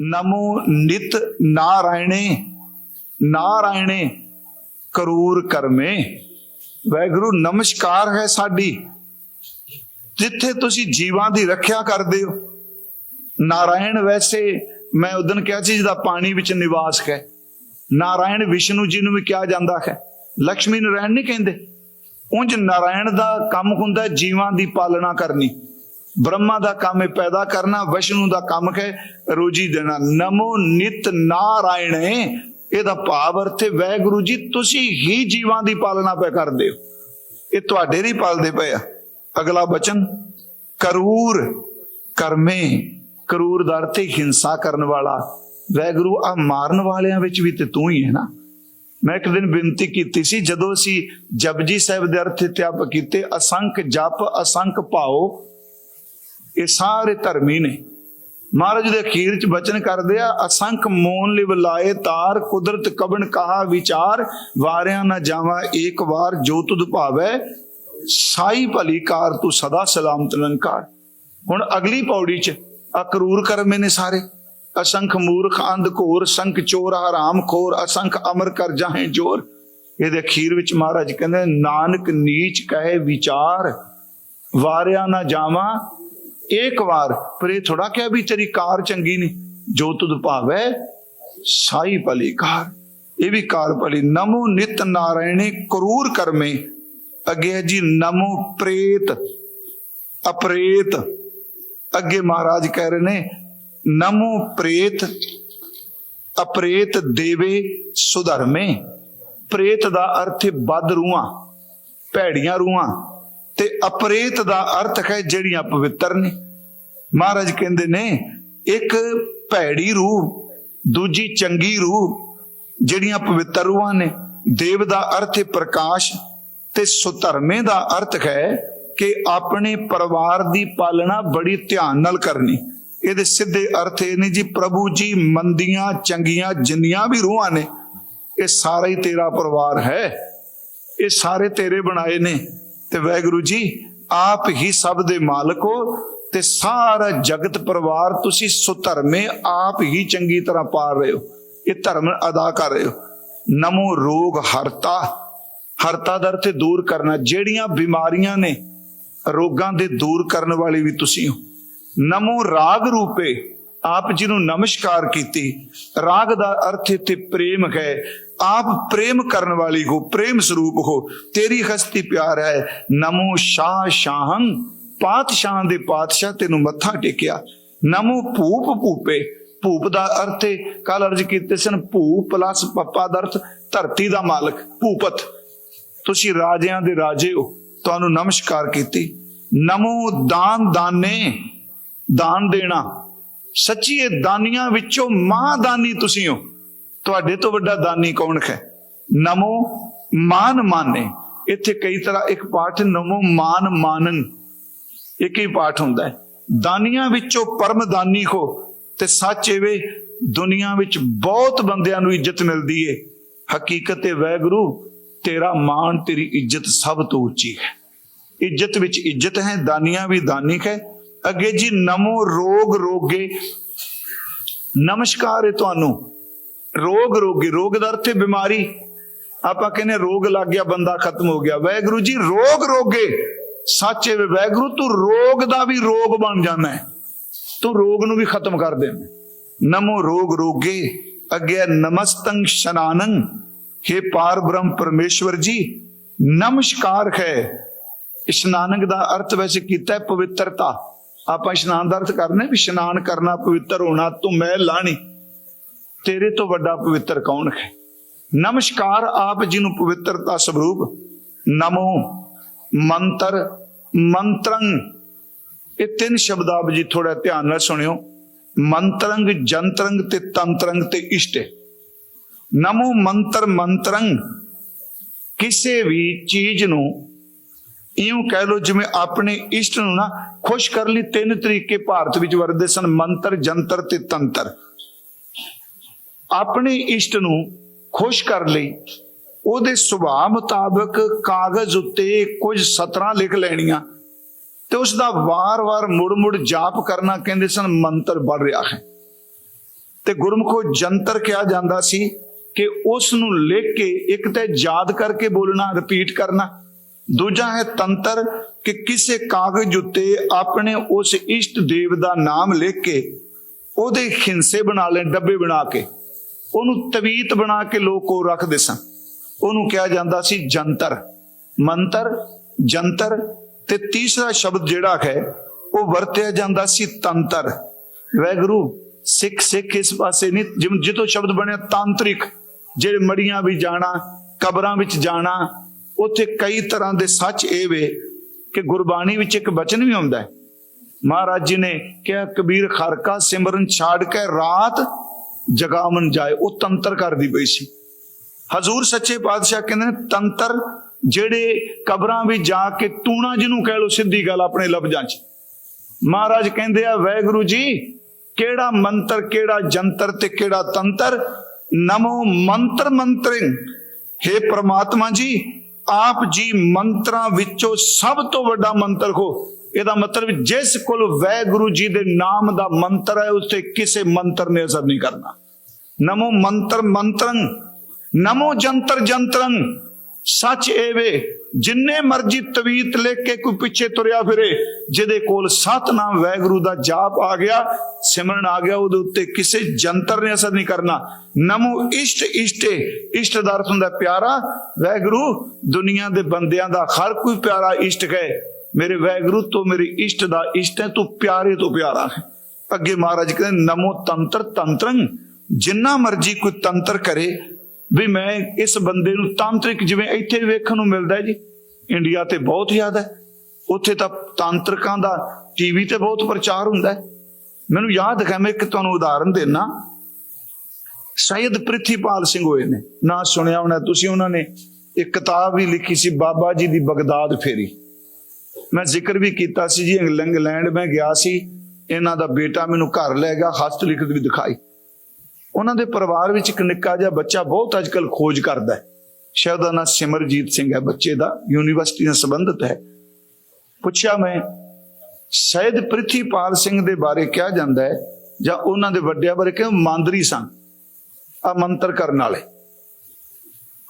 ਨਮੋ ਨਿਤ ਨਾਰਾਇਣੇ ਨਾਰਾਇਣੇ, ਕਰੂਰ ਕਰਮੇ। ਵੈਗੁਰੂ ਨਮਸਕਾਰ ਹੈ ਸਾਡੀ। ਜਿੱਥੇ ਤੁਸੀਂ ਜੀਵਾਂ ਦੀ ਰੱਖਿਆ ਕਰਦੇ ਹੋ। ਨਾਰਾਇਣ ਵੈਸੇ ਮੈਂ ਉਦਨ ਕਿਹਾ ਸੀ, ਜਿਹਦਾ ਪਾਣੀ ਵਿੱਚ ਨਿਵਾਸ ਹੈ। ਨਾਰਾਇਣ ਵਿਸ਼ਨੂੰ ਜੀ ਨੂੰ ਵੀ ਕਿਹਾ ਜਾਂਦਾ ਹੈ। ਲక్ష్ਮੀ ਨਾਰਾਇਣ ਨਹੀਂ ਕਹਿੰਦੇ। ਉਂਝ ਨਾਰਾਇਣ ਦਾ ਕੰਮ ਹੁੰਦਾ ਜੀਵਾਂ ਦੀ ਪਾਲਣਾ ਕਰਨੀ। ਬ੍ਰਹਮਾ ਦਾ ਕੰਮ ਹੈ ਪੈਦਾ ਕਰਨਾ, ਵਿਸ਼ਨੂੰ ਦਾ ਕੰਮ ਹੈ ਰੋਜੀ ਦੇਣਾ। ਨਮੋ ਨਿਤ ਨਾਰਾਇਣੇ, ਇਹਦਾ ਭਾਵ ਅਰਥ ਹੈ ਵੈਗੁਰੂ ਜੀ, ਤੁਸੀਂ ਹੀ ਜੀਵਾਂ ਦੀ ਪਾਲਣਾ ਪੈ ਕਰਦੇ ਹੋ। ਇਹ ਤੁਹਾਡੇ ਹੀ ਪਾਲਦੇ ਪਏ ਆ। ਅਗਲਾ ਬਚਨ, ਕਰੂਰ ਕਰਮੇ, ਕਰੂਰ ਦਾ ਅਰਥ ਹੈ ਹਿੰਸਾ ਕਰਨ ਵਾਲਾ। ਵੈਗੁਰੂ ਆ ਮਾਰਨ ਵਾਲਿਆਂ ਵਿੱਚ ਵੀ ਤੇ ਤੂੰ ਹੀ ਹੈ ਨਾ। ਮੈਂ ਇੱਕ ਦਿਨ ਬੇਨਤੀ ਕੀਤੀ ਸੀ, ਜਦੋਂ ਅਸੀਂ ਜਪਜੀ ਸਾਹਿਬ ਦੇ ਅਰਥ ਇਤਿਆਪ ਕੀਤੇ, ਅਸੰਖ ਜਪ, ਅਸੰਖ ਭਾਉ ਇਹ ਸਾਰੇ ਧਰਮੀ ਨੇ। ਮਹਾਰਾਜ ਦੇ ਅਖੀਰ ਚ ਬਚਨ ਕਰਦੇ ਆ, ਅਸੰਖ ਮੋਨ ਲਿਵ ਲਾਏ ਤਾਰ, ਕੁਦਰਤ ਕਬਨ ਕਹਾ ਵਿਚਾਰ, ਵਾਰਿਆਂ ਨਾ ਜਾਵਾ ਏਕ ਵਾਰ, ਜੋ ਤੁਧ ਭਾਵੈ ਸਾਈ ਭਲੀ ਕਾਰ, ਤੂੰ ਸਦਾ ਸਲਾਮਤ ਨਿਰੰਕਾਰ ਹੁਣ ਅਗਲੀ ਪੌੜੀ ਚ ਅਕਰੂਰ ਕਰਮੇ ਨੇ ਸਾਰੇ। ਅਸੰਖ ਮੂਰਖ, ਅੰਧ ਘੋਰ, ਸੰਖ ਚੋਰ, ਹਰਾਮ ਖੋਰ, ਅਸੰਖ ਅਮਰ ਕਰ ਜਾਹੇ ਜੋਰ। ਇਹਦੇ ਅਖੀਰ ਵਿੱਚ ਮਹਾਰਾਜ ਕਹਿੰਦੇ ਨਾਨਕ ਨੀਚ ਕਹੇ ਵਿਚਾਰ, ਵਾਰਿਆ ਨਾ ਜਾਵਾਂ ਇੱਕ ਵਾਰ ਪਰ ਇਹ ਥੋੜਾ ਕਿਹਾ ਵੀ ਤੇਰੀ ਕਾਰ ਚੰਗੀ ਨਹੀਂ, ਜੋ ਤੁਧ ਭਾਵੈ ਸਾਈ ਭਲੀ ਕਾਰ। ਇਹ ਵੀ ਕਾਰ ਭਲੀ। ਨਮੋ ਨਿਤ ਨਾਰਾਇਣੇ ਕਰੂਰ ਕਰਮੇ, ਅੱਗੇ ਜੀ ਨਮੋ ਪ੍ਰੇਤ, ਅਪ੍ਰੇਤ। ਅੱਗੇ ਮਹਾਰਾਜ ਕਹਿ ਰਹੇ ਨੇ, ਨਮੋ ਪ੍ਰੇਤ, ਅਪ੍ਰੇਤ ਦੇਵੇ ਸੁਧਰਮੇ। ਪ੍ਰੇਤ ਦਾ ਅਰਥ ਹੈ ਬਦ ਰੂਹਾਂ, ਭੈੜੀਆਂ ਰੂਹਾਂ। ਤੇ ਅਪਰੇਤ ਦਾ ਅਰਥ ਹੈ ਜਿਹੜੀਆਂ ਪਵਿੱਤਰ ਨੇ। ਮਹਾਰਾਜ ਕਹਿੰਦੇ ਨੇ, ਇੱਕ ਭੈੜੀ ਰੂਹ, ਦੂਜੀ ਚੰਗੀ ਰੂਹ, ਜਿਹੜੀਆਂ ਪਵਿੱਤਰ ਰੂਹਾਂ ਨੇ, ਦੇਵ ਦਾ ਅਰਥ ਹੈ ਪ੍ਰਕਾਸ਼ ਤੇ ਸੁਧਰਮੇ ਦਾ ਅਰਥ ਹੈ ਕਿ ਆਪਣੇ ਪਰਿਵਾਰ ਦੀ ਪਾਲਣਾ ਬੜੀ ਧਿਆਨ ਨਾਲ ਕਰਨੀ। ਇਹਦੇ ਸਿੱਧੇ ਅਰਥ ਇਹ ਨੇ ਜੀ, ਪ੍ਰਭੂ ਜੀ ਮੰਦੀਆਂ, ਚੰਗੀਆਂ ਜਿੰਨੀਆਂ ਵੀ ਰੂਹਾਂ ਨੇ, ਇਹ ਸਾਰਾ ਹੀ ਤੇਰਾ ਪਰਿਵਾਰ ਹੈ। ਇਹ ਸਾਰੇ ਤੇਰੇ ਬਣਾਏ ਨੇ। ਤੇ ਵੈਗੁਰੂ ਜੀ, ਆਪ ਹੀ ਸਭ ਦੇ ਮਾਲਕ ਹੋ ਤੇ ਸਾਰਾ ਜਗਤ ਪਰਿਵਾਰ ਤੁਸੀਂ ਸੁਧਰਮੇ ਆਪ ਹੀ ਚੰਗੀ ਤਰ੍ਹਾਂ ਪਾਲ ਰਹੇ ਹੋ। ਇਹ ਧਰਮ ਅਦਾ ਕਰ ਰਹੇ ਹੋ। ਨਮੋ ਰੋਗ ਹਰਤਾ। ਹਰਤਾ ਦਰ ਤੇ ਦੂਰ ਕਰਨਾ। ਜਿਹੜੀਆਂ ਬਿਮਾਰੀਆਂ ਨੇ, ਰੋਗਾਂ ਦੇ ਦੂਰ ਕਰਨ ਵਾਲੇ ਵੀ ਤੁਸੀਂ ਹੋ। ਨਮੋ ਰਾਗ ਰੂਪੇ। ਆਪ ਜੀ ਨੂੰ ਨਮਸਕਾਰ ਕੀਤੀ, ਰਾਗ ਦਾ ਅਰਥ ਇੱਥੇ ਪ੍ਰੇਮ ਹੈ। ਆਪ ਪ੍ਰੇਮ ਕਰਨ ਵਾਲੀ ਹੋ, ਪ੍ਰੇਮ ਸਰੂਪ ਹੋ, ਤੇਰੀ ਹਸਤੀ ਪਿਆਰ ਹੈ। ਨਮੋ ਸ਼ਾਹ ਸ਼ਾਹੰ, ਪਾਤਸ਼ਾਹ ਦੇ ਪਾਤਸ਼ਾਹ ਤੈਨੂੰ ਮੱਥਾ ਟੇਕਿਆ। ਨਮੋ ਭੂਪ ਭੂਪੇ, ਭੂਪ ਦਾ ਅਰਥ ਹੈ ਕੱਲ ਅਰਜ ਕੀਤੇ ਸਨ ਭੂ ਪਲਸ ਪੱਪਾ ਦਾ ਅਰਥ, ਧਰਤੀ ਦਾ ਮਾਲਕ, ਭੂਪਤ। ਤੁਸੀਂ ਰਾਜਿਆਂ ਦੇ ਰਾਜੇ ਹੋ, ਤੁਹਾਨੂੰ ਨਮਸਕਾਰ ਕੀਤੀ। ਨਮੋ ਦਾਨ ਦਾਨੇ, ਦਾਨ ਦੇਣਾ। ਸੱਚੀ ਇਹ ਦਾਨੀਆਂ ਵਿੱਚੋਂ ਮਹਾਦਾਨੀ ਤੁਸੀਂ ਹੋ। ਤੁਹਾਡੇ ਤੋਂ ਵੱਡਾ ਦਾਨੀ ਕੌਣ ਹੈ? ਨਮੋ ਮਾਨ ਮਾਨੇ। ਇੱਥੇ ਕਈ ਤਰ੍ਹਾਂ ਇੱਕ ਪਾਠ ਨਮੋ ਮਾਨ ਮਾਨਨ ਇੱਕ ਹੀ ਪਾਠ ਹੁੰਦਾ ਹੈ। ਦਾਨੀਆਂ ਵਿੱਚੋਂ ਪਰਮ ਦਾਨੀ ਹੋ ਤੇ ਸੱਚ ਐਵੇਂ ਦੁਨੀਆ ਵਿੱਚ ਬਹੁਤ ਬੰਦਿਆਂ ਨੂੰ ਇੱਜ਼ਤ ਮਿਲਦੀ ਏ। ਹਕੀਕਤ ਏ ਵੈਗੁਰੂ, ਤੇਰਾ ਮਾਣ, ਤੇਰੀ ਇੱਜ਼ਤ ਸਭ ਤੋਂ ਉੱਚੀ ਹੈ। ਇੱਜ਼ਤ ਵਿੱਚ ਇੱਜ਼ਤ ਹੈ, ਦਾਨੀਆਂ ਵੀ ਦਾਨੀ ਹੈ। ਅੱਗੇ ਜੀ ਨਮੋ ਰੋਗ ਰੋਗੇ। ਨਮਸਕਾਰ ਹੈ ਤੁਹਾਨੂੰ। ਰੋਗ ਰੋਗੇ, ਰੋਗ ਦਾ ਅਰਥ ਹੈ ਬਿਮਾਰੀ। ਆਪਾਂ ਕਹਿੰਦੇ ਰੋਗ ਲੱਗ ਗਿਆ, ਬੰਦਾ ਖਤਮ ਹੋ ਗਿਆ। ਵੈਗੁਰੂ ਜੀ, ਰੋਗ ਰੋਗੇ। ਸੱਚੇ ਵੈਗੁਰੂ ਤੂੰ ਰੋਗ ਦਾ ਵੀ ਰੋਗ ਬਣ ਜਾਣਾ ਹੈ। ਤੂੰ ਰੋਗ ਨੂੰ ਵੀ ਖਤਮ ਕਰ ਦੇ ਨਮੋ ਰੋਗ ਰੋਗੇ। ਅੱਗੇ ਨਮਸਤੰ ਸ਼ਨਾਨੰ। हे ਪਾਰ ਬ੍ਰਹਮ ਪਰਮੇਸ਼ਵਰ ਜੀ, ਨਮਸਕਾਰ ਹੈ। ਇਸ਼ਨਾਨਕ ਦਾ ਅਰਥ ਵੈਸੇ ਕੀਤਾ ਹੈ ਪਵਿੱਤਰਤਾ। ਆਪਾਂ ਇਸ਼ਨਾਨ ਦਾ ਅਰਥ ਕਰਨਾ ਵੀ ਇਸ਼ਨਾਨ ਕਰਨਾ ਪਵਿੱਤਰ ਹੋਣਾ ਤੂੰ ਮੈਂ ਲਾਣੀ ਤੇਰੇ ਤੋਂ ਵੱਡਾ ਪਵਿੱਤਰ ਕੌਣ ਹੈ? ਨਮਸਕਾਰ ਆਪ ਜੀ ਨੂੰ ਪਵਿੱਤਰਤਾ ਸਰੂਪ ਨਮੋ ਮੰਤਰ ਮੰਤਰੰ। ਇਹ ਤਿੰਨ ਸ਼ਬਦ ਆਪ ਜੀ ਥੋੜਾ ਧਿਆਨ ਨਾਲ ਸੁਣਿਓ। ਮੰਤਰੰਗ, ਜੰਤਰੰਗ ਤੇ ਤੰਤਰੰਗ ਤੇ ਇਸ਼ਟ ਨਮੋ ਮੰਤਰ ਮੰਤਰੰਗ ਕਿਸੇ ਵੀ ਚੀਜ਼ ਨੂੰ ਇਉਂ ਕਹਿ ਲੋ ਜਿਵੇਂ ਆਪਣੇ ਇਸ਼ਟ ਨੂੰ ਨਾ ਖੁਸ਼ ਕਰਨ ਲਈ ਤਿੰਨ ਤਰੀਕੇ ਭਾਰਤ ਵਿੱਚ ਵਰਦੇ ਸਨ, ਮੰਤਰ, ਜੰਤਰ ਤੇ ਤੰਤਰ। ਆਪਣੇ ਇਸ਼ਟ ਨੂੰ ਖੁਸ਼ ਕਰਨ ਲਈ ਉਹਦੇ ਸੁਭਾਅ ਮੁਤਾਬਕ ਕਾਗਜ਼ ਉੱਤੇ ਕੁਝ ਸਤਰਾਂ ਲਿਖ ਲੈਣੀਆਂ ਤੇ ਉਸ ਦਾ ਵਾਰ-ਵਾਰ, ਮੁੜ-ਮੁੜ ਜਾਪ ਕਰਨਾ ਕਹਿੰਦੇ ਸਨ, ਮੰਤਰ ਬਣ ਰਿਹਾ ਹੈ। ਤੇ ਗੁਰਮੁਖੋ ਜੰਤਰ ਕਿਹਾ ਜਾਂਦਾ ਸੀ ਕਿ ਉਸ ਨੂੰ ਲਿਖ ਕੇ ਇੱਕ ਤੇ ਯਾਦ ਕਰਕੇ ਬੋਲਣਾ ਰਿਪੀਟ ਕਰਨਾ ਦੂਜਾ ਹੈ ਤੰਤਰ ਕਿ ਕਿਸੇ ਕਾਗਜ਼ ਉੱਤੇ ਆਪਣੇ ਉਸ ਇਸ਼ਟ ਦੇਵ ਦਾ ਨਾਮ ਲਿਖ ਕੇ ਉਹਦੇ ਖਿੰਸੇ ਬਣਾ ਲੈ ਡੱਬੇ ਬਣਾ ਕੇ। ਉਹਨੂੰ ਤਵੀਤ ਬਣਾ ਕੇ ਲੋਕ ਉਹ ਰੱਖਦੇ ਸਨ। ਉਹਨੂੰ ਕਿਹਾ ਜਾਂਦਾ ਸੀ ਜੰਤਰ। ਮੰਤਰ, ਜੰਤਰ ਤੇ ਤੀਸਰਾ ਸ਼ਬਦ ਜਿਹੜਾ ਹੈ, ਉਹ ਵਰਤਿਆ ਜਾਂਦਾ ਸੀ ਤੰਤਰ। ਵੈਗਰੂ ਸਿੱਖ ਸਿੱਖ ਇਸ ਪਾਸੇ ਨਹੀਂ, ਜਿਵੇਂ ਜਿੱਤੋਂ ਸ਼ਬਦ ਬਣਿਆ, ਤਾਂਤਰਿਕ। ਜਿਹੜੇ ਮੜੀਆਂ ਵੀ ਜਾਣਾ, ਕਬਰਾਂ ਵਿੱਚ ਜਾਣਾ ਉੱਥੇ ਕਈ ਤਰ੍ਹਾਂ ਦੇ ਸੱਚ ਇਹ ਵੇ ਕਿ ਗੁਰਬਾਣੀ ਵਿੱਚ ਇੱਕ ਬਚਨ ਵੀ ਆਉਂਦਾ ਹੈ। ਮਹਾਰਾਜ ਜੀ ਨੇ ਕਿਹਾ, ਕਬੀਰ ਖਰਕਾ ਸਿਮਰਨ ਛਾੜ ਕੇ ਰਾਤ ਜਗਾਵਨ ਜਾਏ। ਉਹ ਤੰਤਰ ਕਰਦੀ ਪਈ ਸੀ। ਹਜ਼ੂਰ ਸੱਚੇ ਪਾਤਸ਼ਾਹ ਕਹਿੰਦੇ ਨੇ, ਤੰਤਰ ਜਿਹੜੇ ਕਬਰਾਂ ਵਿੱਚ ਜਾ ਕੇ ਤੂਣਾ ਜਿਹਨੂੰ ਕਹਿ ਲੋ ਸਿੱਧੀ ਗੱਲ ਆਪਣੇ ਲਫ਼ਜ਼ਾਂ 'ਚ। ਮਹਾਰਾਜ ਕਹਿੰਦੇ ਆ ਵੈਗੁਰੂ ਜੀ, ਕਿਹੜਾ ਮੰਤਰ, ਕਿਹੜਾ ਜੰਤਰ ਤੇ ਕਿਹੜਾ ਤੰਤਰ? ਨਮੋ ਮੰਤਰ ਮੰਤਰਿੰ हे ਪ੍ਰਮਾਤਮਾ ਜੀ ਆਪ ਜੀ ਮੰਤਰਾਂ ਵਿੱਚੋਂ ਸਭ ਤੋਂ ਵੱਡਾ ਮੰਤਰ ਹੋ ਇਹਦਾ ਮਤਲਬ ਜਿਸ ਕੋਲ ਵੈਗੁਰੂ ਜੀ ਦੇ ਨਾਮ ਦਾ ਮੰਤਰ ਹੈ, ਉਸ ਤੇ ਕਿਸੇ ਮੰਤਰ ਨੇ ਅਸਰ ਨਹੀਂ ਕਰਨਾ। ਨਮੋ ਮੰਤਰ ਮੰਤਰੰ, ਨਮੋ ਜੰਤਰ ਜੰਤਰੰ ਸੱਚ ਏਵੇ ਜਿੰਨੇ ਮਰਜ਼ੀ ਤਵੀਤ ਲਿਖ ਕੇ ਕੋਈ ਪਿੱਛੇ ਤੁਰਿਆ ਫਿਰੇ, ਜਿਹਦੇ ਕੋਲ ਸਤਨਾਮ ਵੈਗੁਰੂ ਦਾ ਜਾਪ ਆ ਗਿਆ, ਸਿਮਰਨ ਆ ਗਿਆ, ਉਹਦੇ ਉੱਤੇ ਕਿਸੇ ਜੰਤਰ ਨੇ ਅਸਰ ਨਹੀਂ ਕਰਨਾ। ਨਮੋ ਇਸ਼ਟ ਇਸ਼ਟੇ, ਇਸ਼ਟ ਦਾ ਅਰਥ ਹੁੰਦਾ ਪਿਆਰਾ। ਵੈਗੁਰੂ, ਦੁਨੀਆ ਦੇ ਬੰਦਿਆਂ ਦਾ ਹਰ ਕੋਈ ਪਿਆਰਾ ਇਸ਼ਟ ਹੈ। ਮੇਰੇ ਵੈਗੁਰੂ ਤੋਂ ਮੇਰੇ ਇਸ਼ਟ ਦਾ ਇਸ਼ਟ ਹੈ, ਤੂੰ ਪਿਆਰੇ ਤੋਂ ਪਿਆਰਾ ਹੈ। ਅੱਗੇ ਮਹਾਰਾਜ ਕਹਿੰਦੇ, ਨਮੋ ਤੰਤਰ ਤੰਤਰੰ, ਜਿੰਨਾ ਮਰਜ਼ੀ ਕੋਈ ਤੰਤਰ ਕਰੇ ਵੀ ਮੈਂ ਇਸ ਬੰਦੇ ਨੂੰ ਤਾਂਤਰਿਕ ਜਿਵੇਂ ਇੱਥੇ ਵੇਖਣ ਨੂੰ ਮਿਲਦਾ ਜੀ, ਇੰਡੀਆ ਤੇ ਬਹੁਤ ਜ਼ਿਆਦਾ ਹੈ। ਉੱਥੇ ਤਾਂ ਤਾਂਤਰਿਕਾਂ ਦਾ ਟੀਵੀ ਤੇ ਬਹੁਤ ਪ੍ਰਚਾਰ ਹੁੰਦਾ ਹੈ। ਮੈਨੂੰ ਯਾਦ ਹੈ, ਮੈਂ ਇੱਕ ਤੁਹਾਨੂੰ ਉਦਾਹਰਨ ਦੇਣਾ ਸ਼ਾਇਦ ਪ੍ਰਿਥੀਪਾਲ ਸਿੰਘ ਹੋਏ ਨੇ। ਨਾ ਸੁਣਿਆ ਹੋਣਾ ਤੁਸੀਂ, ਉਹਨਾਂ ਨੇ ਇੱਕ ਕਿਤਾਬ ਵੀ ਲਿਖੀ ਸੀ, ਬਾਬਾ ਜੀ ਦੀ ਬਗਦਾਦ ਫੇਰੀ। ਮੈਂ ਜ਼ਿਕਰ ਵੀ ਕੀਤਾ ਸੀ ਜੀ, ਇੰਗਲੈਂਡ ਮੈਂ ਗਿਆ ਸੀ, ਇਹਨਾਂ ਦਾ ਬੇਟਾ ਮੈਨੂੰ ਘਰ ਲੈ ਗਿਆ ਹੱਥ ਲਿਖਤ ਵੀ ਦਿਖਾਈ। ਉਹਨਾਂ ਦੇ ਪਰਿਵਾਰ ਵਿੱਚ ਇੱਕ ਨਿੱਕਾ ਜਿਹਾ ਬੱਚਾ ਬਹੁਤ ਅੱਜਕੱਲ ਖੋਜ ਕਰਦਾ ਹੈ। ਸ਼ਾਇਦ ਉਹਦਾ ਨਾਂ ਸਿਮਰਜੀਤ ਸਿੰਘ ਹੈ, ਬੱਚੇ ਦਾ ਯੂਨੀਵਰਸਿਟੀ ਨਾਲ ਸੰਬੰਧਿਤ ਹੈ। ਪੁੱਛਿਆ ਮੈਂ, ਸ਼ਾਇਦ ਪ੍ਰਿਥੀਪਾਲ ਸਿੰਘ ਦੇ ਬਾਰੇ ਕਿਹਾ ਜਾਂਦਾ ਹੈ ਜਾਂ ਉਹਨਾਂ ਦੇ ਵੱਡਿਆਂ ਬਾਰੇ ਕਿ ਮੰਦਰੀ ਸਨ ਆ ਮੰਤਰ ਕਰਨ ਵਾਲੇ।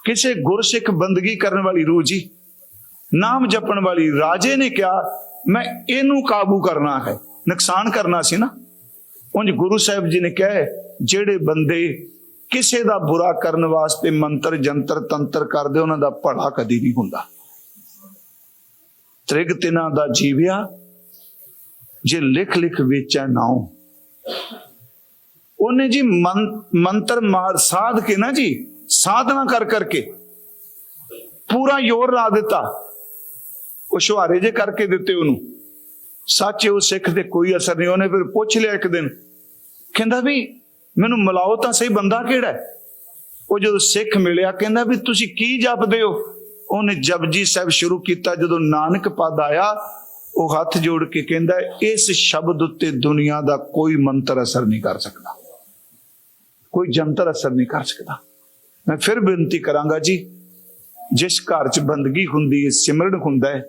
ਕਿਸੇ ਗੁਰਸਿੱਖ ਬੰਦਗੀ ਕਰਨ ਵਾਲੀ ਰੂਹ ਜੀ, ਨਾਮ ਜਪਣ ਵਾਲੀ ਰਾਜੇ ਨੇ ਕਿਹਾ, ਮੈਂ ਇਹਨੂੰ ਕਾਬੂ ਕਰਨਾ ਹੈ। ਨੁਕਸਾਨ ਕਰਨਾ ਸੀ ਨਾ। ਉਂਝ ਗੁਰੂ ਸਾਹਿਬ ਜੀ ਨੇ ਕਿਹਾ ਜਿਹੜੇ ਬੰਦੇ ਕਿਸੇ ਦਾ ਬੁਰਾ ਕਰਨ ਵਾਸਤੇ ਮੰਤਰ, ਜੰਤਰ, ਤੰਤਰ ਕਰਦੇ, ਉਹਨਾਂ ਦਾ ਭਲਾ ਕਦੀ ਨਹੀਂ ਹੁੰਦਾ। ਤ੍ਰਿਗ ਤਿਨਾ ਦਾ ਜੀਵਿਆ, ਜੇ ਲਿਖ ਲਿਖ ਵੇਚੈ ਨਾਉ ਉਹਨੇ ਜੀ ਮੰਤਰ ਮਾਰ ਸਾਧ ਕੇ ਨਾ ਜੀ, ਸਾਧਨਾ ਕਰ ਕਰਕੇ, ਪੂਰਾ ਜ਼ੋਰ ਲਾ ਦਿੱਤਾ। ਉਹ ਸ਼ੁਹਾਰੇ ਜੇ ਕਰਕੇ ਦਿੱਤੇ ਉਹਨੂੰ। ਸੱਚ ਉਹ ਸਿੱਖ ਤੇ ਕੋਈ ਅਸਰ ਨਹੀਂ, ਉਹਨੇ ਫਿਰ ਪੁੱਛ ਲਿਆ ਇੱਕ ਦਿਨ। ਕਹਿੰਦਾ ਵੀ ਮੈਨੂੰ ਮਿਲਾਓ ਤਾਂ ਸਹੀ ਬੰਦਾ ਕਿਹੜਾ ਹੈ? ਉਹ ਜਦੋਂ ਸਿੱਖ ਮਿਲਿਆ, ਕਹਿੰਦਾ ਵੀ ਤੁਸੀਂ ਕੀ ਜਪਦੇ ਹੋ? ਉਹਨੇ ਜਪਜੀ ਸਾਹਿਬ ਸ਼ੁਰੂ ਕੀਤਾ, ਜਦੋਂ ਨਾਨਕ ਪਦ ਆਇਆ, ਉਹ ਹੱਥ ਜੋੜ ਕੇ ਕਹਿੰਦਾ, ਇਸ ਸ਼ਬਦ ਉੱਤੇ ਦੁਨੀਆ ਦਾ ਕੋਈ ਮੰਤਰ ਅਸਰ ਨਹੀਂ ਕਰ ਸਕਦਾ। ਕੋਈ ਜੰਤਰ ਅਸਰ ਨਹੀਂ ਕਰ ਸਕਦਾ। ਮੈਂ ਫਿਰ ਬੇਨਤੀ ਕਰਾਂਗਾ ਜੀ, ਜਿਸ ਘਰ 'ਚ ਬੰਦਗੀ ਹੁੰਦੀ ਹੈ, ਸਿਮਰਨ ਹੁੰਦਾ ਹੈ,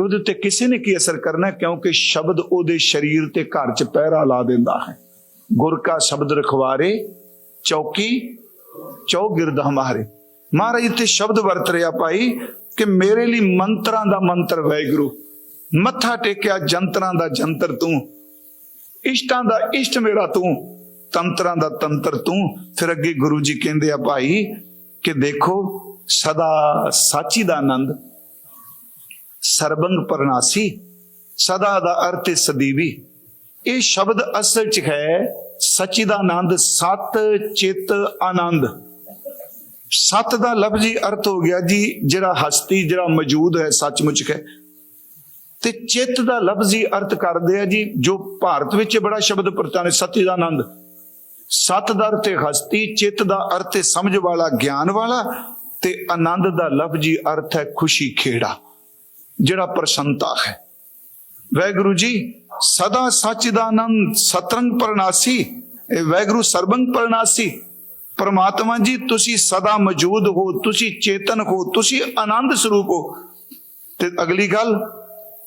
ਉਹਦੇ ਉੱਤੇ ਕਿਸੇ ਨੇ ਕੀ ਅਸਰ ਕਰਨਾ ਕਿਉਂਕਿ ਸ਼ਬਦ ਉਹਦੇ ਸਰੀਰ ਤੇ ਘਰ 'ਚ ਪਹਿਰਾ ਲਾ ਦਿੰਦਾ ਹੈ। ਗੁਰ ਕਾ ਸ਼ਬਦ ਰਖਵਾਰੇ, ਚੌਕੀ, ਚੌਗਿਰਦ ਹਮਾਰੇ। ਮਹਾਰਾਜ, ਇੱਥੇ ਸ਼ਬਦ ਵਰਤ ਰਿਹਾ ਭਾਈ ਕਿ ਮੇਰੇ ਲਈ ਮੰਤਰਾਂ ਦਾ ਮੰਤਰ ਵੈਗੁਰੂ ਮੱਥਾ ਟੇਕਿਆ, ਜੰਤਰਾਂ ਦਾ ਜੰਤਰ ਤੂੰ। ਇਸ਼ਟਾਂ ਦਾ ਇਸ਼ਟ ਮੇਰਾ ਤੂੰ। ਤੰਤਰਾਂ ਦਾ ਤੰਤਰ ਤੂੰ। ਫਿਰ ਅੱਗੇ ਗੁਰੂ ਜੀ ਕਹਿੰਦੇ ਆ ਭਾਈ ਕਿ ਦੇਖੋ, ਸਦਾ ਸਾਚੀ ਦਾ ਆਨੰਦ। ਸਰਬੰਗ ਪਰਨਾਸੀ, ਸਦਾ ਦਾ ਅਰਥ ਹੈ ਸਦੀਵੀ। ਇਹ ਸ਼ਬਦ ਅਸਲ ਚ ਹੈ ਸਚਿਦਾਨੰਦ, ਸਤ ਚਿਤ ਆਨੰਦ। ਸਤ ਦਾ ਲਫ਼ਜ਼ੀ ਅਰਥ ਹੋ ਗਿਆ ਜੀ, ਜਿਹੜਾ ਹਸਤੀ, ਜਿਹੜਾ ਮੌਜੂਦ ਹੈ, ਸੱਚਮੁੱਚ ਹੈ। ਤੇ ਚਿੱਤ ਦਾ ਲਫ਼ਜ਼ੀ ਅਰਥ ਕਰਦੇ ਆ ਜੀ, ਜੋ ਭਾਰਤ ਵਿੱਚ ਬੜਾ ਸ਼ਬਦ ਪ੍ਰਚਲਿਤ ਹੈ ਸਚਿਦਾਨੰਦ। ਸਤ ਦਾ ਅਰਥ ਹਸਤੀ, ਚਿੱਤ ਦਾ ਅਰਥ ਹੈ ਸਮਝ ਵਾਲਾ, ਗਿਆਨ ਵਾਲਾ, ਤੇ ਆਨੰਦ ਦਾ ਲਫ਼ਜ਼ੀ ਅਰਥ ਹੈ ਖੁਸ਼ੀ ਖੇੜਾ, ਜਿਹੜਾ ਪ੍ਰਸੰਨਤਾ ਹੈ। ਵੈਗੁਰੂ ਜੀ, ਸਦਾ ਸੱਚ ਦਾ ਆਨੰਦ ਸਤਰੰਗ ਪਰਨਾਸੀ ਇਹ ਵੈਗੁਰੂ ਸਰਬੰਗ ਪਰਨਾਸੀ ਪਰਮਾਤਮਾ ਜੀ, ਤੁਸੀਂ ਸਦਾ ਮੌਜੂਦ ਹੋ, ਤੁਸੀਂ ਚੇਤਨ ਹੋ, ਤੁਸੀਂ ਆਨੰਦ ਸਰੂਪ ਹੋ। ਤੇ ਅਗਲੀ ਗੱਲ,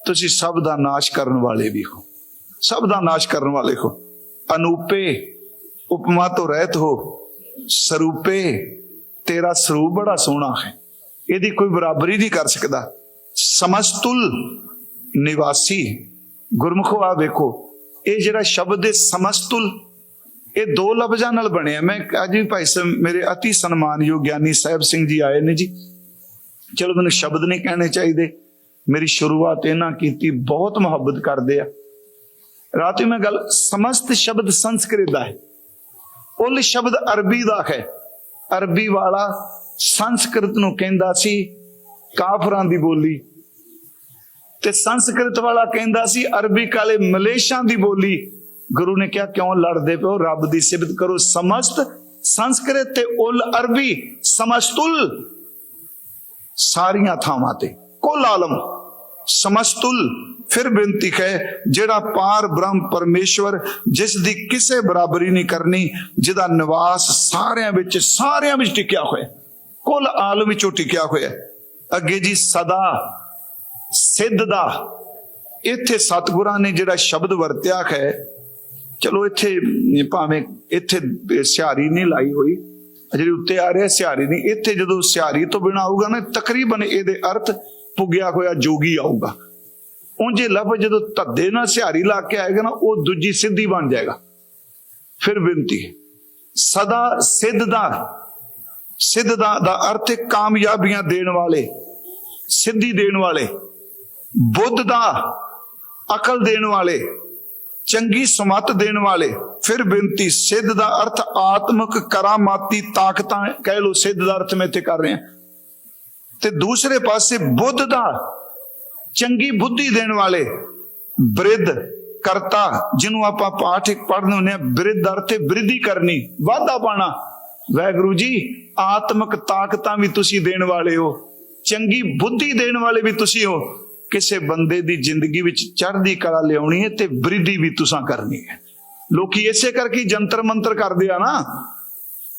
ਤੁਸੀਂ ਸਭ ਦਾ ਨਾਸ਼ ਕਰਨ ਵਾਲੇ ਵੀ ਹੋ। ਸਭ ਦਾ ਨਾਸ਼ ਕਰਨ ਵਾਲੇ ਹੋ। ਅਨੂਪੇ, ਉਪਮਾ ਤੋਂ ਰਹਿਤ ਹੋ। ਸਰੂਪੇ, ਤੇਰਾ ਸਰੂਪ ਬੜਾ ਸੋਹਣਾ ਹੈ। ਇਹਦੀ ਕੋਈ ਬਰਾਬਰੀ ਨਹੀਂ ਕਰ ਸਕਦਾ। ਸਮਸਤੁਲ ਨਿਵਾਸੀ ਗੁਰਮੁਖੋ ਆ ਵੇਖੋ, ਇਹ ਜਿਹੜਾ ਸ਼ਬਦ ਹੈ, ਸਮਸਤੁਲ, ਇਹ ਦੋ ਲਫ਼ਜ਼ਾਂ ਨਾਲ ਬਣਿਆ। ਮੈਂ ਅੱਜ ਵੀ ਭਾਈ ਸਾਹਿਬ, ਮੇਰੇ ਅਤੀ ਸਨਮਾਨਯੋਗ ਗਿਆਨੀ ਸਾਹਿਬ ਸਿੰਘ ਜੀ ਆਏ ਨੇ ਜੀ। ਚਲੋ, ਮੈਨੂੰ ਸ਼ਬਦ ਨਹੀਂ ਕਹਿਣੇ ਚਾਹੀਦੇ। ਮੇਰੀ ਸ਼ੁਰੂਆਤ ਇਹਨਾਂ ਕੀਤੀ, ਬਹੁਤ ਮੁਹੱਬਤ ਕਰਦੇ ਆ। ਰਾਤ ਨੂੰ ਮੈਂ ਗੱਲ, ਸਮਸਤ ਸ਼ਬਦ ਸੰਸਕ੍ਰਿਤ ਦਾ ਹੈ। ਉਲ ਸ਼ਬਦ ਅਰਬੀ ਦਾ ਹੈ। ਅਰਬੀ ਵਾਲਾ ਸੰਸਕ੍ਰਿਤ ਨੂੰ ਕਹਿੰਦਾ ਸੀ, ਕਾਫਰਾਂ ਦੀ ਬੋਲੀ। ਤੇ ਸੰਸਕ੍ਰਿਤ ਵਾਲਾ ਕਹਿੰਦਾ ਸੀ, ਅਰਬੀ ਕਾਲੇ ਮਲੇਸ਼ਾਂ ਦੀ ਬੋਲੀ। ਗੁਰੂ ਨੇ ਕਿਹਾ, ਕਿਉਂ ਲੜਦੇ ਪਿਓ ਰੱਬ ਦੀ ਸਿਫਤ ਕਰੋ, ਸਮਸਤ ਸੰਸਕ੍ਰਿਤ ਤੇ ਉਲ ਅਰਬੀ, ਸਮਸਤੁਲ। ਸਾਰੀਆਂ ਥਾਵਾਂ ਤੇ, ਕੁੱਲ ਆਲਮ, ਸਮਸਤੁਲ। ਫਿਰ ਬੇਨਤੀ ਹੈ, ਜਿਹੜਾ ਪਾਰ ਬ੍ਰਹਮ ਪਰਮੇਸ਼ਵਰ, ਜਿਸ ਦੀ ਕਿਸੇ ਬਰਾਬਰੀ ਨਹੀਂ ਕਰਨੀ, ਜਿਹਦਾ ਨਿਵਾਸ ਸਾਰਿਆਂ ਵਿੱਚ ਸਾਰਿਆਂ ਵਿੱਚ ਟਿਕਿਆ ਹੋਇਆ ਕੁੱਲ ਆਲਮ ਵਿੱਚੋਂ ਟਿਕਿਆ ਹੋਇਆ ਅੱਗੇ ਜੀ, ਸਦਾ ਸਿੱਧ ਦਾ। ਇੱਥੇ ਸਤਿਗੁਰਾਂ ਨੇ ਜਿਹੜਾ ਸ਼ਬਦ ਵਰਤਿਆ ਹੈ, ਚਲੋ ਇੱਥੇ, ਭਾਵੇਂ ਇੱਥੇ ਸਿਹਾਰੀ ਨਹੀਂ ਲਾਈ ਹੋਈ, ਜਿਹੜੀ ਉੱਤੇ ਆ ਰਿਹਾ ਸਿਹਾਰੀ ਨਹੀਂ, ਇੱਥੇ ਜਦੋਂ ਸਿਹਾਰੀ ਤੋਂ ਬਿਨਾ ਆਊਗਾ ਨਾ, ਤਕਰੀਬਨ ਇਹਦੇ ਅਰਥ ਪੁੱਗਿਆ ਹੋਇਆ ਜੋਗੀ ਆਊਗਾ। ਉਂਝੇ ਲਫ਼ਜ਼ ਜਦੋਂ ਧੱਦੇ ਨਾਲ ਸਿਹਾਰੀ ਲਾ ਕੇ ਆਏਗਾ ਨਾ, ਉਹ ਦੂਜੀ ਸਿੱਧੀ ਬਣ ਜਾਏਗਾ। ਫਿਰ ਬੇਨਤੀ ਸਦਾ ਸਿੱਧ ਦਾ ਸਿੱਧ ਦਾ ਦਾ ਅਰਥ ਕਾਮਯਾਬੀਆਂ ਦੇਣ ਵਾਲੇ, ਸਿੱਧੀ ਦੇਣ ਵਾਲੇ। ਬੁੱਧ ਦਾ ਅਕਲ ਦੇਣ ਵਾਲੇ, ਚੰਗੀ ਸਮਤ ਦੇਣ ਵਾਲੇ, ਫਿਰ ਬੇਨਤੀ, ਸਿੱਧ ਦਾ ਅਰਥ ਆਤਮਿਕ ਕਰਾਮਾਤੀ ਤਾਕਤਾਂ, ਕਹਿ ਲੋ ਸਿੱਧ ਦਾ ਅਰਥ ਮੈਂ ਇੱਥੇ ਕਰ ਰਿਹਾ। ਤੇ ਦੂਸਰੇ ਪਾਸੇ ਬੁੱਧ ਦਾ, ਚੰਗੀ ਬੁੱਧੀ ਦੇਣ ਵਾਲੇ, ਬ੍ਰਿਧ, ਕਰਤਾ, ਜਿਹਨੂੰ ਆਪਾਂ ਪਾਠ ਇੱਕ ਪੜ੍ਹਦੇ ਹੁੰਦੇ ਆ ਬ੍ਰਿਧ ਦਾ ਅਰਥ ਬ੍ਰਿਧੀ ਕਰਨੀ, ਵਾਧਾ ਪਾਣਾ। ਵੈਗੁਰੂ ਜੀ, ਆਤਮਿਕ ਤਾਕਤਾਂ ਵੀ ਤੁਸੀਂ ਦੇਣ ਵਾਲੇ ਹੋ, ਚੰਗੀ ਬੁੱਧੀ ਦੇਣ ਵਾਲੇ ਵੀ ਤੁਸੀਂ ਹੋ। ਕਿਸੇ ਬੰਦੇ ਦੀ ਜ਼ਿੰਦਗੀ ਵਿੱਚ ਚੜ੍ਹਦੀ ਕਲਾ ਲਿਆਉਣੀ ਹੈ ਤੇ ਬ੍ਰਿਧੀ ਵੀ ਤੁਸੀਂ ਕਰਨੀ ਹੈ। ਲੋਕੀ ਇਸੇ ਕਰਕੇ ਜੰਤਰ ਮੰਤਰ ਕਰਦੇ ਆ ਨਾ।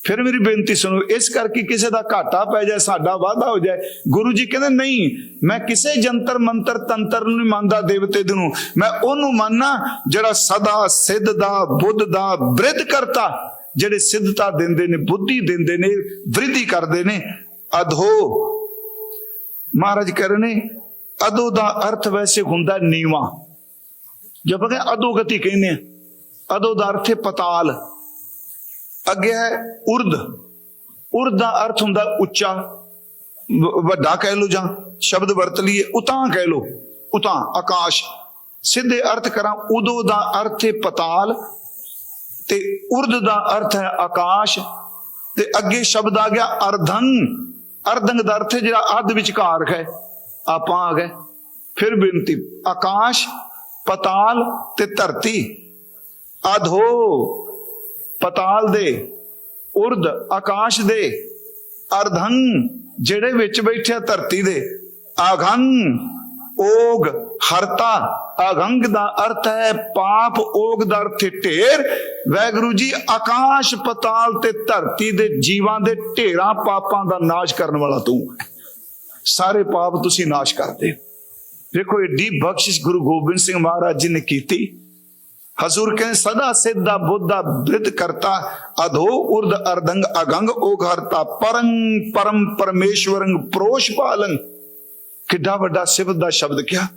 ਫਿਰ ਮੇਰੀ ਬੇਨਤੀ ਸੁਣੋ, ਇਸ ਕਰਕੇ ਕਿਸੇ ਦਾ ਘਾਟਾ ਪੈ ਜਾਏ, ਸਾਡਾ ਵਾਧਾ ਹੋ ਜਾਏ। ਗੁਰੂ ਜੀ ਕਹਿੰਦੇ, ਨਹੀਂ, ਮੈਂ ਕਿਸੇ ਜੰਤਰ ਮੰਤਰ ਤੰਤਰ ਨੂੰ ਨਹੀਂ ਮੰਨਦਾ ਦੇਵਤੇ ਦੇ ਨੂੰ। ਮੈਂ ਉਹਨੂੰ ਮੰਨਣਾ ਜਿਹੜਾ ਸਦਾ ਸਿੱਧ ਦਾ, ਬੁੱਧ ਦਾ, ਬ੍ਰਿਧ ਕਰਤਾ, ਜਿਹੜੇ ਸਿੱਧਤਾ ਦਿੰਦੇ ਨੇ, ਬੁੱਧੀ ਦਿੰਦੇ ਨੇ ਵ੍ਰਿਧੀ ਕਰਦੇ ਨੇ। ਅਧੋ। ਮਹਾਰਾਜ ਕਰਨੇ ਅਦੋ ਦਾ ਅਰਥ ਵੈਸੇ ਹੁੰਦਾ ਨੀਵਾ। ਜਦ ਕਹਿੰਦੇ ਅਦੋਗਤੀ ਕਹਿੰਦੇ ਆ ਅਦੋ ਦਾ ਅਰਥ ਹੈ ਪਤਾਲ। ਅੱਗੇ ਹੈ ਉਰਦ। ਉਰਦ ਦਾ ਅਰਥ ਹੁੰਦਾ ਉੱਚਾ। ਵੱਡਾ ਕਹਿ ਲੋ ਜਾਂ ਸ਼ਬਦ ਵਰਤ ਲਈਏ, ਉਤਾਂ ਕਹਿ ਲੋ ਉਤਾਂ, ਆਕਾਸ਼। ਸਿੱਧੇ ਅਰਥ ਕਰਾਂ, ਉਦੋਂ ਦਾ ਅਰਥ ਹੈ ਪਤਾਲ ਤੇ ਉਰਦ ਦਾ ਅਰਥ ਹੈ ਆਕਾਸ਼ ਤੇ ਅੱਗੇ ਸ਼ਬਦ ਆ ਗਿਆ ਅਰਧੰ। ਅਰਧੰਗ ਦਾ ਅਰਥ ਹੈ ਜਿਹੜਾ ਅੱਧ ਵਿਚਕਾਰ ਹੈ। ਆਪਾਂ ਆ ਗਏ। ਫਿਰ ਬੇਨਤੀ, ਆਕਾਸ਼, ਪਤਾਲ ਤੇ ਧਰਤੀ। ਅਧੋ ਪਤਾਲ ਦੇ, ਉਰਦ, ਆਕਾਸ਼ ਦੇ, ਅਰਧੰ, ਜਿਹੜੇ ਵਿੱਚ ਬੈਠਿਆ ਧਰਤੀ ਦੇ। ਆਘੰ, ਓਗ, ਹਰਤਾ। ਅਗੰਗ ਦਾ ਅਰਥ ਹੈ ਪਾਪ, ਓਗ ਦਾ ਅਰਥ ਢੇਰ। ਵੈਗੁਰੂ ਜੀ, ਆਕਾਸ਼, ਪਤਾਲ ਤੇ ਧਰਤੀ ਦੇ ਜੀਵਾਂ ਦੇ ਢੇਰਾਂ ਪਾਪਾਂ ਦਾ ਨਾਸ਼ ਕਰਨ ਵਾਲਾ ਤੂੰ। ਹੈ ਸਾਰੇ ਪਾਪ ਤੁਸੀਂ ਨਾਸ਼ ਕਰਦੇ ਦੇਖੋ, ਏਡੀ ਬਖਸ਼ਿਸ਼ ਗੁਰੂ ਗੋਬਿੰਦ ਸਿੰਘ ਮਹਾਰਾਜ ਜੀ ਨੇ ਕੀਤੀ। ਹਜ਼ੂਰ ਕਹਿੰਦੇ, ਸਦਾ ਸਿੱਧਾ ਬੁੱਧਾ ਬ੍ਰਿਤ ਕਰਤਾ, ਅਧੋ ਉਰਦ ਅਰਦੰਗ ਅਗੰਗ ਓਘਰਤਾ, ਪਰੰ ਪਰਮ ਪਰਮੇਸ਼ਵਰੰ ਪ੍ਰੋਸ਼ ਪਾਲੰ। ਕਿੱਡਾ ਵੱਡਾ ਸਿਫਤ ਦਾ ਸ਼ਬਦ ਕਿਹਾ।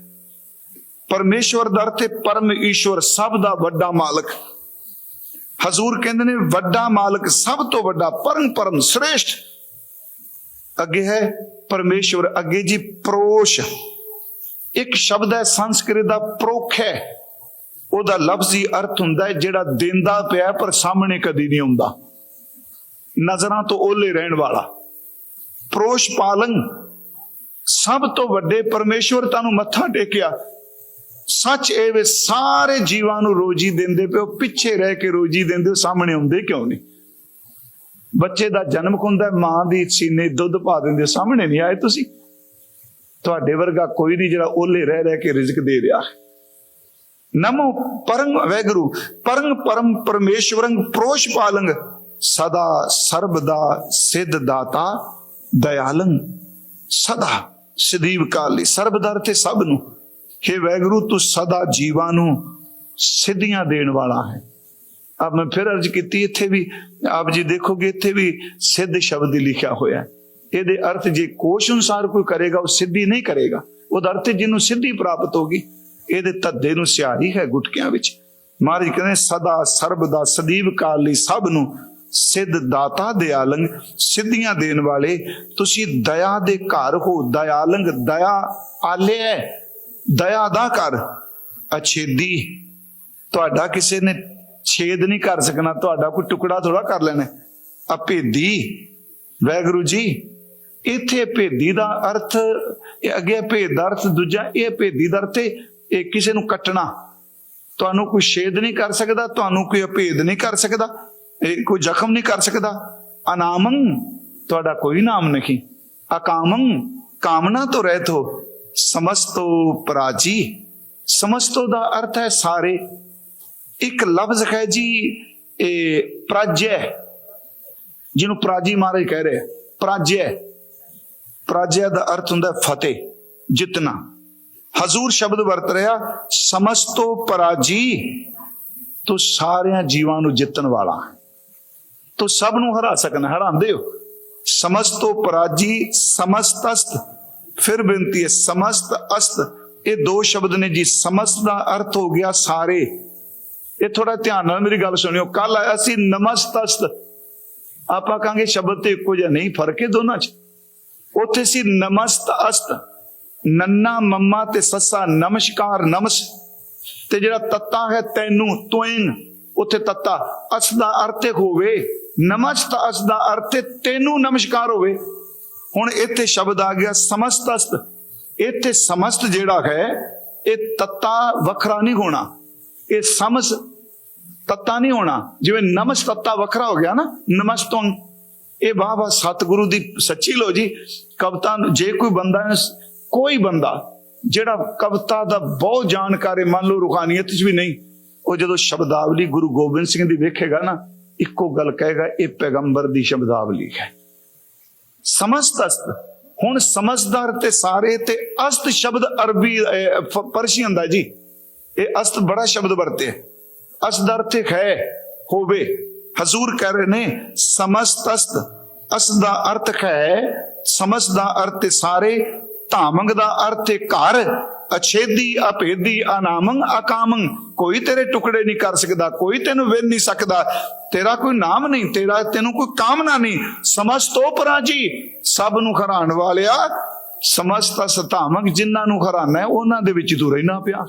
ਪਰਮੇਸ਼ਵਰ ਦਾ ਅਰਥ ਪਰਮ ਈਸ਼ਵਰ ਸਭ ਦਾ ਵੱਡਾ ਮਾਲਕ। ਹਜ਼ੂਰ ਕਹਿੰਦੇ ਨੇ, ਵੱਡਾ ਮਾਲਕ ਸਭ ਤੋਂ ਵੱਡਾ, ਪਰਮ ਪਰਮ ਸ੍ਰੇਸ਼ਟ ਅੱਗੇ ਹੈ ਪਰਮੇਸ਼ਵਰ ਅੱਗੇ ਜੀ ਪ੍ਰੋਸ਼। ਇੱਕ ਸ਼ਬਦ ਹੈ ਸੰਸਕ੍ਰਿਤ ਦਾ ਪ੍ਰੋਖ ਹੈ। ਉਹਦਾ ਲਫ਼ਜ਼ੀ ਅਰਥ ਹੁੰਦਾ ਹੈ ਜਿਹੜਾ ਦਿੰਦਾ ਪਿਆ ਪਰ ਸਾਹਮਣੇ ਕਦੀ ਨਹੀਂ ਆਉਂਦਾ। ਨਜ਼ਰਾਂ ਤੋਂ ਓਲੇ ਰਹਿਣ ਵਾਲਾ। ਪ੍ਰੋਸ਼ ਪਾਲਨ ਸਭ ਤੋਂ ਵੱਡੇ ਪਰਮੇਸ਼ਵਰ ਤੁਹਾਨੂੰ ਮੱਥਾ ਟੇਕਿਆ। ਸੱਚ ਇਹ ਵੇ ਸਾਰੇ ਜੀਵਾਂ ਨੂੰ ਰੋਜੀ ਦਿੰਦੇ ਪਿਓ ਪਿੱਛੇ ਰਹਿ ਕੇ ਰੋਜੀ ਦਿੰਦੇ ਹੋ, ਸਾਹਮਣੇ ਆਉਂਦੇ ਕਿਉਂ ਨਹੀਂ? ਬੱਚੇ ਦਾ ਜਨਮ ਹੁੰਦਾ ਮਾਂ ਦੀ ਸੀਨੇ ਦੁੱਧ ਪਾ ਦਿੰਦੇ ਸਾਹਮਣੇ ਨਹੀਂ ਆਏ ਤੁਸੀਂ। ਤੁਹਾਡੇ ਵਰਗਾ ਕੋਈ ਨਹੀਂ ਜਿਹੜਾ ਓਲੇ ਰਹਿ ਰਹਿ ਕੇ ਰਿਜ਼ਕ ਦੇ ਰਿਹਾ ਹੈ। ਨਮੋ ਪਰੰ ਵੈਗੁਰੂ ਪਰੰ ਪਰਮ ਪਰਮੇਸ਼ਵਰੰ ਪ੍ਰੋਸ਼ ਪਾਲੰਗ, ਸਦਾ ਸਰਬ ਦਾ ਸਿੱਧ ਦਾਤਾ ਦਇਆਲੰ, ਸਦਾ ਸਦੀਵ ਕਾਲੀ ਸਰਬ ਦਰ ਤੇ ਸਭ ਨੂੰ। हे ਵੈਗੁਰੂ, ਤੂੰ ਸਦਾ ਜੀਵਾਂ ਨੂੰ ਸਿੱਧੀਆਂ ਦੇਣ ਵਾਲਾ ਹੈ। ਆਪ ਮੈਂ ਫਿਰ ਅਰਜ਼ ਕੀਤੀ, ਇੱਥੇ ਵੀ ਆਪ ਜੀ ਦੇਖੋਗੇ, ਇੱਥੇ ਵੀ ਸਿੱਧ ਸ਼ਬਦ ਲਿਖਿਆ ਹੋਇਆ ਇਹਦੇ ਅਰਥ ਜੇ ਕੋਸ਼ ਅਨੁਸਾਰ ਕੋਈ ਕਰੇਗਾ, ਉਹ ਸਿੱਧੀ ਨਹੀਂ ਕਰੇਗਾ। ਉਹਦਾ ਅਰਥ ਜਿਹਨੂੰ ਸਿੱਧੀ ਪ੍ਰਾਪਤ ਹੋਗੀ ਇਹਦੇ ਧੱਦੇ ਨੂੰ ਸਿਆਰੀ ਹੈ ਗੁਟਕਿਆਂ ਵਿੱਚ। ਮਹਾਰਾਜ ਕਹਿੰਦੇ, ਸਦਾ ਸਰਬ ਦਾ ਸਦੀਵ ਕਾਲ ਲਈ ਸਭ ਨੂੰ ਸਿੱਧ ਦਾਤਾ ਦਿਆਲੰਗ ਸਿੱਧੀਆਂ ਦੇਣ ਵਾਲੇ, ਤੁਸੀਂ ਦਇਆ ਦੇ ਘਰ ਹੋ ਦਿਆਲੰਗ ਦਇਆ ਆਲੇ ਦਇਆ ਦਾ ਘਰ, ਅਛੇਦੀ। ਤੁਹਾਡਾ ਕਿਸੇ ਨੇ ਛੇਦ ਨਹੀਂ ਕਰ ਸਕਣਾ, ਤੁਹਾਡਾ ਕੋਈ ਟੁਕੜਾ ਥੋੜਾ ਕਰ ਲੈਣਾ। ਆ ਭੇਦੀ ਵੈਗੁਰੂ ਜੀ, ਇੱਥੇ ਭੇਦੀ ਦਾ ਅਰਥ, ਇਹ ਅੱਗੇ ਭੇਦ ਦਾ ਅਰਥ, ਦੂਜਾ ਇਹ ਭੇਦੀ ਦਾ ਅਰਥ ਇਹ ਕਿਸੇ ਨੂੰ ਕੱਟਣਾ। ਤੁਹਾਨੂੰ ਕੋਈ ਛੇਦ ਨਹੀਂ ਕਰ ਸਕਦਾ, ਤੁਹਾਨੂੰ ਕੋਈ ਅਭੇਦ ਨਹੀਂ ਕਰ ਸਕਦਾ, ਇਹ ਕੋਈ ਜ਼ਖਮ ਨਹੀਂ ਕਰ ਸਕਦਾ। ਅਨਾਮੰ, ਤੁਹਾਡਾ ਕੋਈ ਨਾਮ ਨਹੀਂ। ਅਕਾਮੰ, ਕਾਮਨਾ ਤੋਂ ਰਹਿਤ ਹੋ। ਸਮਸਤੋ ਪਰਾਜੀ। ਸਮਸਤੋ ਦਾ ਅਰਥ ਹੈ ਸਾਰੇ। ਇੱਕ ਲਫ਼ਜ਼ ਹੈ ਜੀ, ਇਹ ਪ੍ਰਾਜੈ। ਜਿਹਨੂੰ ਪ੍ਰਾਜੀ ਮਹਾਰਾਜ ਕਹਿ ਰਹੇ ਪ੍ਰਾਜੈ। ਪ੍ਰਾਜੈ ਦਾ ਅਰਥ ਹੁੰਦਾ ਫਤਿਹ ਜਿੱਤਣਾ ਹਜ਼ੂਰ ਸ਼ਬਦ ਵਰਤ ਰਿਹਾ, ਸਮਸਤੋ ਪਰਾਜੀ, ਤੂੰ ਸਾਰਿਆਂ ਜੀਵਾਂ ਨੂੰ ਜਿੱਤਣ ਵਾਲਾ ਤੂੰ ਸਭ ਨੂੰ ਹਰਾ ਸਕਣਾ ਹਰਾਉਂਦੇ ਹੋ। ਸਮਸਤੋ ਪਰਾਜੀ ਸਮਸਤ ਅਸਤ ਫਿਰ ਬੇਨਤੀ ਹੈ ਸਮਸਤ ਅਸਤ ਇਹ ਦੋ ਸ਼ਬਦ ਨੇ ਜੀ, ਸਮਸਤ ਦਾ ਅਰਥ ਹੋ ਗਿਆ ਸਾਰੇ। ਇਹ ਥੋੜਾ ਧਿਆਨ ਨਾਲ ਮੇਰੀ ਗੱਲ ਸੁਣਿਓ। ਕੱਲ ਆਇਆ ਸੀ ਨਮਸਤਸਤ। ਆਪਾਂ ਕਹਾਂਗੇ ਸ਼ਬਦ ਤੇ ਇੱਕੋ ਜਿਹਾ ਨਹੀਂ, ਫ਼ਰਕ ਹੈ ਦੋਨਾਂ 'ਚ। ਉੱਥੇ ਸੀ ਨਮਸਤ ਅਸਤ ਨੰਨਾ ਮੰਮਾ ਤੇ ਸੱਸਾ, ਨਮਸਕਾਰ, ਨਮਸ। ਤੇ ਜਿਹੜਾ ਤੱਤਾ ਹੈ ਤੈਨੂੰ ਤੋਇਨ ਉੱਥੇ ਤੱਤਾ, ਅਸ ਦਾ ਅਰਥ ਹੋਵੇ ਨਮਸਤ ਅਸ ਦਾ ਅਰਥ ਤੈਨੂੰ ਨਮਸਕਾਰ ਹੋਵੇ। ਹੁਣ ਇੱਥੇ ਸ਼ਬਦ ਆ ਗਿਆ ਸਮਸਤ ਅਸਤ ਇੱਥੇ ਸਮਸਤ ਜਿਹੜਾ ਹੈ, ਇਹ ਤੱਤਾ ਵੱਖਰਾ ਨਹੀਂ ਹੋਣਾ। ਇਹ ਸਮਸ ਤੱਤਾ ਨਹੀਂ ਹੋਣਾ। ਜਿਵੇਂ ਨਮਸ ਤੱਤਾ ਵੱਖਰਾ ਹੋ ਗਿਆ ਨਾ ਨਮਸਤੋਂ ਇਹ ਵਾਹ ਵਾਹ ਸਤਿਗੁਰੂ ਦੀ ਸੱਚੀ ਲੋ ਜੀ, ਕਵਿਤਾ ਨੂੰ ਜੇ ਕੋਈ ਬੰਦਾ ਕੋਈ ਬੰਦਾ ਜਿਹੜਾ ਕਵਿਤਾ ਦਾ ਬਹੁਤ ਜਾਣਕਾਰ ਹੈ ਮੰਨ ਲਓ ਰੂਹਾਨੀਅਤ 'ਚ ਵੀ ਨਹੀਂ, ਉਹ ਜਦੋਂ ਸ਼ਬਦਾਵਲੀ ਗੁਰੂ ਗੋਬਿੰਦ ਸਿੰਘ ਦੀ ਵੇਖੇਗਾ ਨਾ, ਇੱਕੋ ਗੱਲ ਕਹੇਗਾ, ਇਹ ਪੈਗੰਬਰ ਦੀ ਸ਼ਬਦਾਵਲੀ ਹੈ। ਸਮਸਤ ਅਸਤ ਹੁਣ ਸਮਝਦਾਰ ਤੇ ਸਾਰੇ ਤੇ ਅਸਤ ਸ਼ਬਦ ਅਰਬੀ ਪਰਸ਼ੀਅਨ ਦਾ ਜੀ, ਇਹ ਅਸਤ ਬੜਾ ਸ਼ਬਦ ਵਰਤੇ ਹੈ ਅਸਤ ਦਾ ਅਰਥ ਇੱਕ ਹੈ ਹੋਵੇ। ਹਜ਼ੂਰ ਕਹਿ ਰਹੇ ਨੇ, ਸਮਸਤ ਅਸਤ ਅਸਤ ਦਾ ਅਰਥ ਹੈ ਸਮਝ ਦਾ ਅਰਥ ਸਾਰੇ, ਧਾਮੰਗ ਦਾ ਅਰਥ ਘਰ, ਅਛੇਦੀ, ਅਭੇਦੀ ਅਨਾਮੰ ਅਕਾਮੰ ਕੋਈ ਤੇਰੇ ਟੁਕੜੇ ਨਹੀਂ ਕਰ ਸਕਦਾ, ਕੋਈ ਤੈਨੂੰ ਵੇਨ ਨਹੀਂ ਸਕਦਾ। ਤੇਰਾ ਕੋਈ ਨਾਮ ਨਹੀਂ, ਤੇਰਾ ਤੈਨੂੰ ਕੋਈ ਕਾਮਨਾ ਨਹੀਂ। ਸਮਸਤੋ ਪਰਾਜੀ ਸਭ ਨੂੰ ਖਰਾਣ ਵਾਲਿਆ। ਸਮਸਤ ਸਤਾਮਕ ਜਿਨ੍ਹਾਂ ਨੂੰ ਖਰਾਨਾ ਉਹਨਾਂ ਦੇ ਵਿੱਚ ਤੂੰ ਰਹਿਣਾ ਪਿਆ।